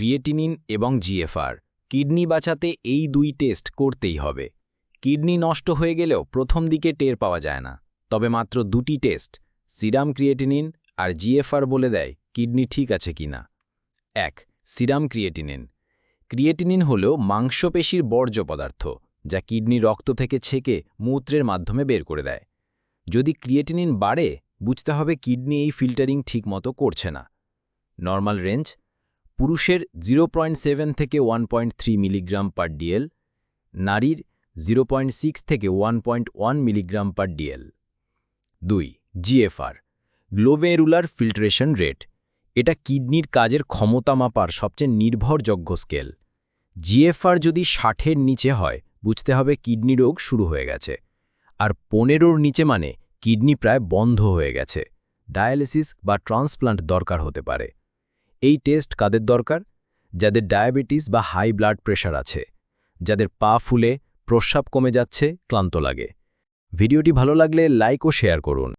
Creatinine এবং GFR. Kidney বাঁচাতে এই দুই টেস্ট করতেই হবে। কিডনি নষ্ট হয়ে গেলেও প্রথম দিকে টের পাওয়া যায় না। তবে মাত্র দুটি টেস্ট, সিরাম ক্রিয়েটিনিন আর জিএফআর বলে দেয় কিডনি ঠিক আছে কিনা। এক, সিরাম ক্রিয়েটিনিন। ক্রিয়েটিনিন হল মাংসপেশির বর্জ্য পদার্থ, যা কিডনি রক্ত থেকে ছেকে মূত্রের মাধ্যমে বের করে দেয়। যদি ক্রিয়েটিনিন বাড়ে, বুঝতে হবে কিডনি এই ফিল্টারিং ঠিকমতো করছে না। নর্মাল রেঞ্জ পুরুষের জিরো পয়েন্ট সেভেন থেকে one point three milligram per DL, নারীর জিরো পয়েন্ট সিক্স থেকে one point one milligram per DL. দুই, জিএফআর, গ্লোবেরুলার ফিল্ট্রেশন রেট। এটা কিডনির কাজের ক্ষমতা মাপার সবচেয়ে নির্ভরযোগ্য স্কেল। জিএফআর যদি ষাটের নিচে হয়, বুঝতে হবে কিডনি রোগ শুরু হয়ে গেছে। আর পনেরোর নিচে মানে কিডনি প্রায় বন্ধ হয়ে গেছে। ডায়ালিসিস বা ট্রান্সপ্লান্ট দরকার হতে পারে। এই টেস্ট কাদের দরকার? যাদের ডায়াবেটিস বা হাই ব্লাড প্রেশার আছে। যাদের পা ফুলে, প্রস্রাব কমে যাচ্ছে, ক্লান্ত লাগে। ভিডিওটি ভালো লাগলে লাইক ও শেয়ার করুন।